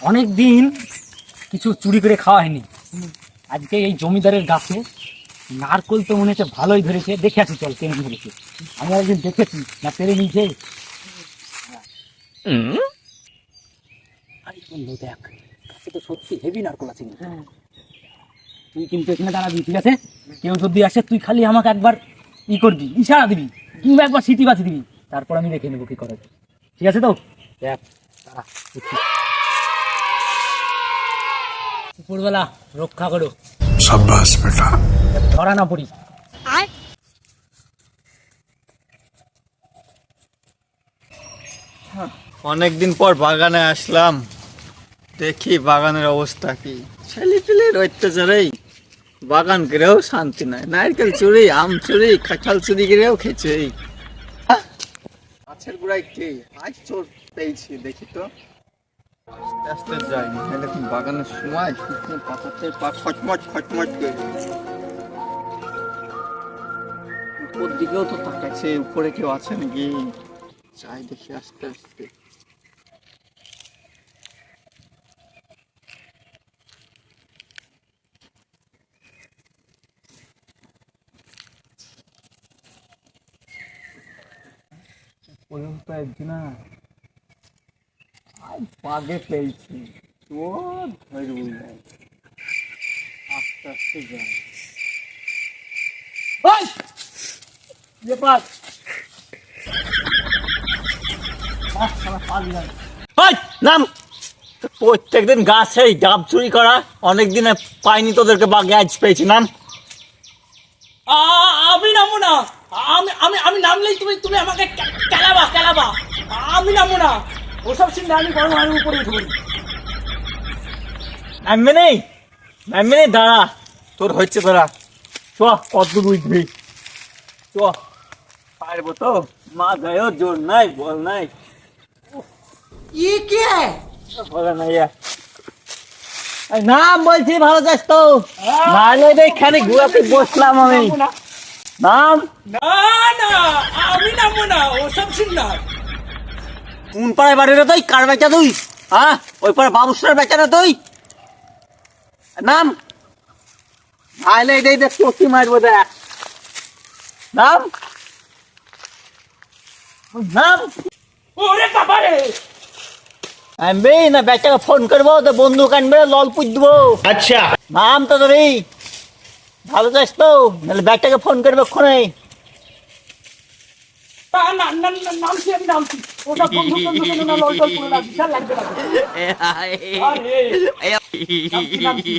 অনেক দিন কিছু চুরি করে খাওয়া হয়নি। আজকে এই জমিদারের গাছে নারকল তো মনে হচ্ছে ভালোই ধরেছে। দেখে আছি চল কেমন ধরেছে আমি একদিন দেখেছি না পেরে নিয়েছে? আরে বন্ধু দেখ গাছে তো সত্যি হেভি নারকল আছে কিন্তু। তুই কিন্তু এখানে দাঁড়াবি ঠিক আছে? কেউ যদি আসে তুই খালি আমাকে একবার ই করবি ইশারা দিবি কিংবা একবার সিটি দিবি। তারপর আমি দেখে নেব কি করা। ঠিক আছে তো? দেখ দাঁড়া দুপুরবেলা রক্ষা করো। সাব্বাস বেটা। ধরা না পড়ি। অনেকদিন পর বাগানে আসলাম। দেখি বাগানের অবস্থা কি। ছেলে পেলে অত্যাচারেই বাগান গেরেও শান্তি নাই। নারকেল চুরি আম চুরি কাঁঠাল চুরি গেরেও খেয়েছে গাছের গোড়ায় কি? আজ চোর পেয়েছি দেখি তো। আস্তে আস্তে যাই এখন বাগানের সময় শুকনো পাতাতে পা খচমচ খচমচ করে উপর দিকেও তো তাকাচ্ছে, উপরে কেউ আছে নাকি? যাই দেখি আস্তে আস্তে। পর্যন্ত একদিন না আজ পেয়েছি। তো ধরবো যাই আস্তে আস্তে যাই নাম! প্রত্যেকদিন গাছে ডাব চুরি করা অনেকদিনে পাইনি তোদেরকে বাগে আজ পেয়েছি। নাম? আ- আমি নামবো না আমি আমি আমি নামলেই তুমি তুমি আমাকে কেলাবা কেলাবা। আমি নামবো না ওসব চিন্তা আমি আমি উপরে আমি নেই আমি নেই দাঁড়া। তোর হচ্ছে দাঁড়া চ কত দূর উঠবি? চ। পারব তো? মা জোর নাই বল নাই। ই না ইয়া বলছি ভালো যাস তো? ভালো এখানে ঘুরাতে বসলাম আমি। নাম না। না আমি নামো না ওসব শুনলাম কোন পাড়ায় বাড়ি রে তুই? কার বেচা তুই? হ্যাঁ? ওই পাড়া বাবুসরার বেচা রে তুই? নাম? নাহলে এটাই দেখ মারবো দেখ। নাম? নাম? ওরে বাবা রে আনবে না বেচাকে ফোন করব তো বন্দুক আনবে লল পুজ দেবো আচ্ছা। নাম তো তোর ভালো যাস তো? নাহলে বেচাকে ফোন করবে ক্ষণে নামছি আমি নামছি ওসব বন্ধু বন্ধু বন্ধু না লল টল করে না বিশাল লাগবে না আরে নামছি, নামছি।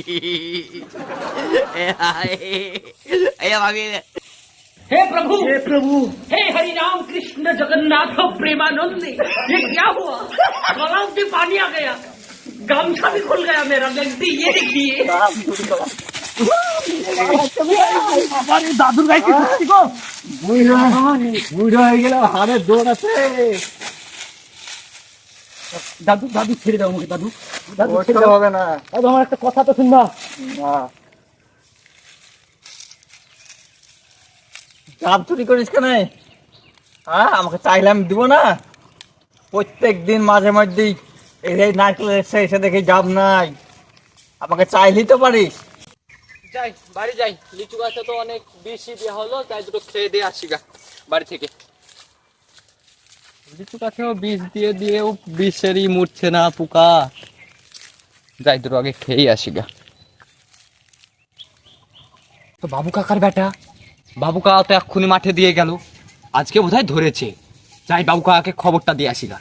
हे प्रभु हे प्रभु हे हरि राम कृष्ण जगन्नाथ प्रेमानंद ये क्या हुआ गलाव से पानी आ गया गमछा भी खुल गया मेरा गलती ये देखिए দাদুর গায়ে কি ঢুকছি গো বুড়ো হয়ে গেল হারে দৌড় আছে। দাদু দাদু ছেড়ে দাও আমাকে দাদু। দাদু ছেড়ে দাও। হবে না। দাদু আমার একটা কথা তো শুনবা না। ডাব চুরি করিস কেন? হ্যাঁ আমাকে চাইলে আমি দিব না। প্রত্যেক দিন মাঝে মধ্যেই এই যে নারকেল এসে এসে দেখি ডাব নাই। আমাকে চাইলেই তো পারিস। যাই বাড়ি যাই। লিচু গাছে তো অনেক বেশি দেওয়া হলো তাই দুটো খেয়ে দিয়ে আসি গা বাড়ি থেকে। লিচু গাছেও বিষ দিয়ে দিয়েও বিষেরই মুড়ছে না পোকা। যাই দুটো আগে খেয়েই আসি গা। তো বাবু কাকার বেটা? বাবু কাকা তো এক্ষুনি মাঠে দিয়ে গেল। আজকে বোধহয় ধরেছে। যাই বাবু কাকাকে খবরটা দিয়ে আসি গা।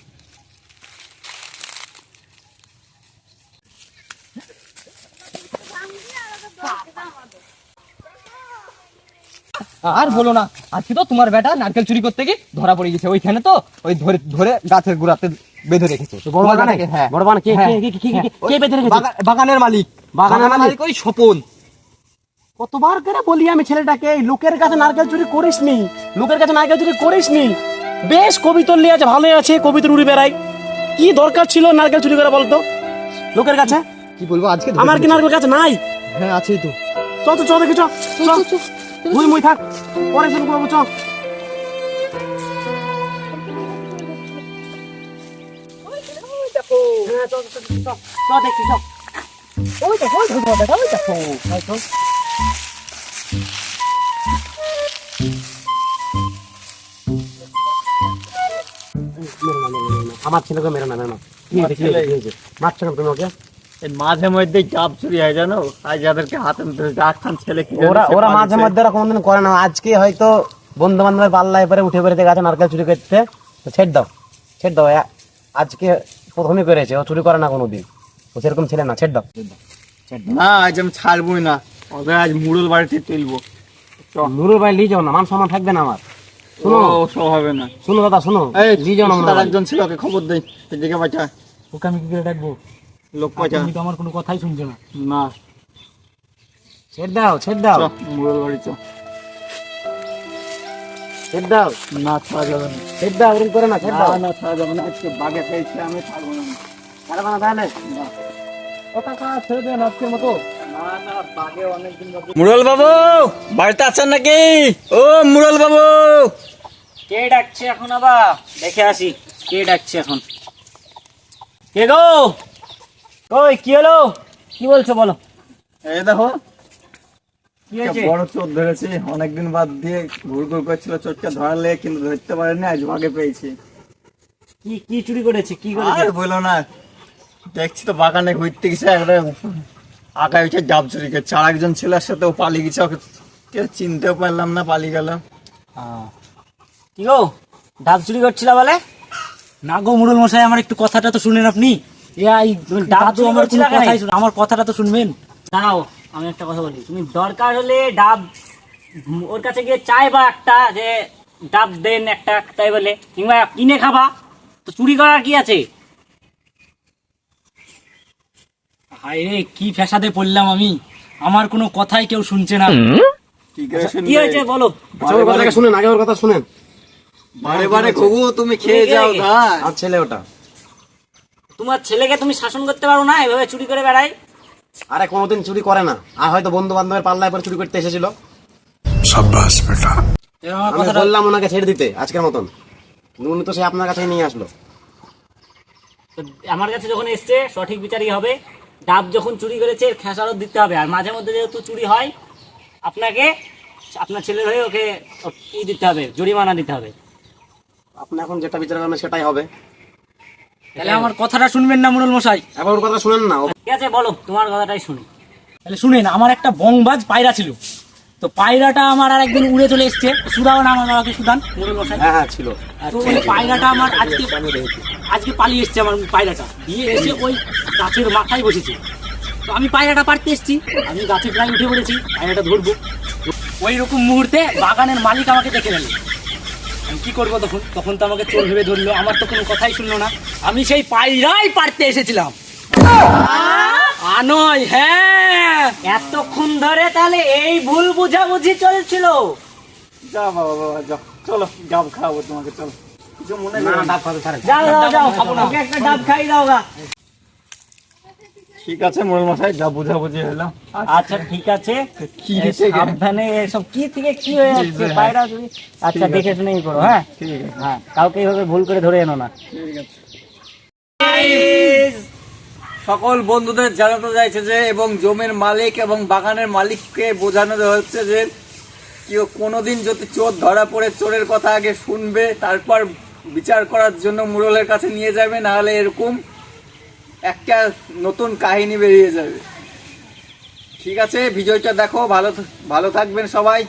আর বলো না। আজকে তো তোমার বেটা নারকেল চুরি করতে গিয়ে ধরা পড়ে গেছে। ওইখানে তো ওই ধরে ধরে গাছের গোড়াতে বেঁধে রেখেছে। বড় বাগানে? হ্যাঁ বড় বাগানে? কে- কে- কে- কে-। কে- কে বেঁধে রেখেছে? বাগানের মালিক। বাগানের মালিক? ওই স্বপন। কতবার করে বলি আমি ছেলেটাকে লোকের কাছে নারকেল চুরি করিসনি লোকের কাছে নারকেল চুরি করিসনি। বেশ কবিতর লিয়ে আছে ভালোই আছে কবিতর উড়ে বেড়াই কি দরকার ছিল নারকেল চুরি করে বলতো? লোকের কাছে? কি বলব আজকে আমার কি নারকেল কাছে নাই? হ্যাঁ আছেই তো। চল তো চ দেখি চ। চ মুই থাক, পরে শুরু করব হ্যাঁ চল চল চল চল ওই তো ওই তো তোমার ওই দেখো ওই তো আমার ছেলেকে মেরে না মেরে না? মারছো তুমি ওকে? মাঝে মধ্যে চাপ চুরি হয় জানো? আজ যাদেরকে হাতে ডাক্তার ছেলে কি ওরা ওরা মাঝে মধ্যে ওরা কোনোদিন করে না। আজকে হয়তো বন্ধু বান্ধবের পাল্লায় পরে উঠে বেরোতে গেছে নারকেল চুরি করতে। ছেড় দাও। ছেড় দাও আজকে প্রথমে করেছে ও চুরি করে না কোনোদিন। ও সেরকম ছেলে না ছেড় দাও। না আজ আমি ছাড়বই না। ওদের আজ মুড়ুল বাড়িতে তুলবো। নুরুর ভাই নিয়ে যাও না মান সম্মান থাকবে না আমার। শোনো। সব হবে না। শোনো দাদা শোনো। এই নিয়ে যাও না একজন ছিল ওকে খবর দেই। এদিকে বাঁচা। ওকে আমি কি করে ডাকবো লোক তুমি তো আমার কোনো কথাই শুনছো না। না। ছেড় দাও ছেড় দাও। বাড়ি চ ছেড় দাও। না ছাড়া যাবে না। ছেড় দাও ওরকম করে না ছেড় দাও। না ছাড়া যাবে না। আজকে বাগে পেয়েছি আমি ছাড়বো না। ছাড়বে না তাহলে। ও কাকা ছেড়ে দেন আজকের মতো। মুরল বাবু বাড়িতে আছেন নাকি? ও মুরল বাবু। কে ডাকছে এখন আবার? দেখে আসি কে ডাকছে এখন। কে গো? ওই কি হলো? কি বলছো বলো? এই দেখো হয়েছে? বড় চোর ধরেছি। অনেকদিন বাদ দিয়ে ঘুর ঘুর করছিল চোরটা ধরালে কিন্তু ধরতে পারেনি আজ ভাগে পেয়েছি। কি কি চুরি করেছে? কি আর বলো না দেখছি তো বাগানে ঘুরতে গেছে একটা আঁকা উঠে ডাব চুরি করছে। আর একজন ছেলের সাথে ও পালিয়ে গেছে ওকে চিনতেও পারলাম না পালিয়ে গেল। কি গো? ডাব চুরি করছিল বলে? না গো মুরুল মশাই আমার একটু কথাটা তো শুনেন আপনি। এই দাদু আমার কোনো কথাই শুনে আমার কথাটা তো শুনবেন? দাঁড়াও আমি একটা কথা বলি। তুমি দরকার হলে ডাব ওর কাছে গিয়ে চাইবা একটা যে ডাব দেন একটা তাই বলে। কিংবা কিনে খাবা। তো চুরি করার কি আছে? হায় রে কি ফ্যাসাদে পড়লাম আমি। আমার কোনো কথাই কেউ শুনছে না। কি করে কি? হয়েছে বলো? আচ্ছা, শুনেন আগে ওর কথা শুনেন। বারে বারে ঘুঘু তুমি খেয়ে যাও আর ছেলে ওটা। তোমার ছেলেকে তুমি শাসন করতে পারো না এভাবে চুরি করে বেড়াই আরে কোনোদিন চুরি করে না। আর হয়তো বন্ধু বান্ধবের পাল্লায় পরে চুরি করতে এসেছিল। বললাম ওনাকে ছেড়ে দিতে আজকের মতন। উনি তো সে আপনার কাছে নিয়ে আসলো। আমার কাছে যখন এসছে সঠিক বিচারই হবে। ডাব যখন চুরি করেছে এর খেসারত দিতে হবে। আর মাঝে মধ্যে যেহেতু চুরি হয় আপনাকে আপনার ছেলের হয়ে ওকে ই দিতে হবে জরিমানা দিতে হবে। আপনি এখন যেটা বিচার করবেন সেটাই হবে। তাহলে আমার কথাটা শুনবেন না মুরল মশাই? এবার ওর কথা শুনেন না ও ঠিক আছে বলো তোমার কথাটাই শুনি। তাহলে শুনেন আমার একটা বংবাজ পায়রা ছিল। তো পায়রাটা আমার আর একদিন উড়ে চলে এসছে। সুদাও না আমার বাবাকে সুদান মশাই। হ্যাঁ হ্যাঁ ছিল। তো ওই পায়রাটা আমার আজকে আজকে পালিয়ে এসছে আমার পায়রাটা। দিয়ে এসে ওই গাছের মাথায় বসেছে। তো আমি পায়রাটা পারতে এসেছি। আমি গাছে প্রায় উঠে পড়েছি পায়রাটা ধরবো। ওই রকম মুহূর্তে বাগানের মালিক আমাকে দেখে নিল। আমি কি করব তখন? তখন তো আমাকে চোর ভেবে ধরলো। আমার তো কোনো কথাই শুনলো না। আমি সেই পায়রাই পারতে এসেছিলাম। আনয় হ্যাঁ। এতক্ষণ ধরে তাহলে এই ভুল বুঝাবুঝি চলছিল। যা বাবা বাবা যা। চলো ডাব খাওয়াবো তোমাকে চলো। কিছু মনে না। ডাব খাবে যাও যাও যাও। ওকে একটা ডাব খাই দাও গা। ঠিক আছে মোড়ল মশাই যা বুঝাবুঝি আচ্ছা ঠিক আছে। কি সাবধানে এসব কি থেকে কি হয়ে যাচ্ছে। পায়রা আচ্ছা দেখে শুনেই করো হ্যাঁ? ঠিক আছে। হ্যাঁ কাউকে এইভাবে ভুল করে ধরে এনো না। ঠিক আছে। সকল বন্ধুদের জানাতে চাইছে যে এবং জমির মালিক এবং বাগানের মালিককে বোঝানো হচ্ছে যে কেউ কোনোদিন যদি চোর ধরা পড়ে চোরের কথা আগে শুনবে তারপর বিচার করার জন্য মুরলের কাছে নিয়ে যাবে নাহলে এরকম একটা নতুন কাহিনী বেরিয়ে যাবে। ঠিক আছে ভিডিওটা দেখো ভালো ভালো থাকবেন সবাই।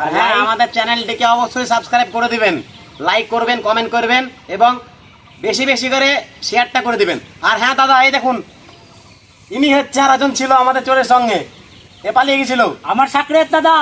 আর হ্যাঁ আমাদের চ্যানেলটিকে অবশ্যই সাবস্ক্রাইব করে দিবেন। লাইক করবেন কমেন্ট করবেন এবং বেশি বেশি করে শেয়ারটা করে দিবেন। আর হ্যাঁ দাদা এই দেখুন ইনি হচ্ছে আর একজন ছিল আমাদের চোরের সঙ্গে। এ পালিয়ে গেছিল। আমার সাকরের দাদা।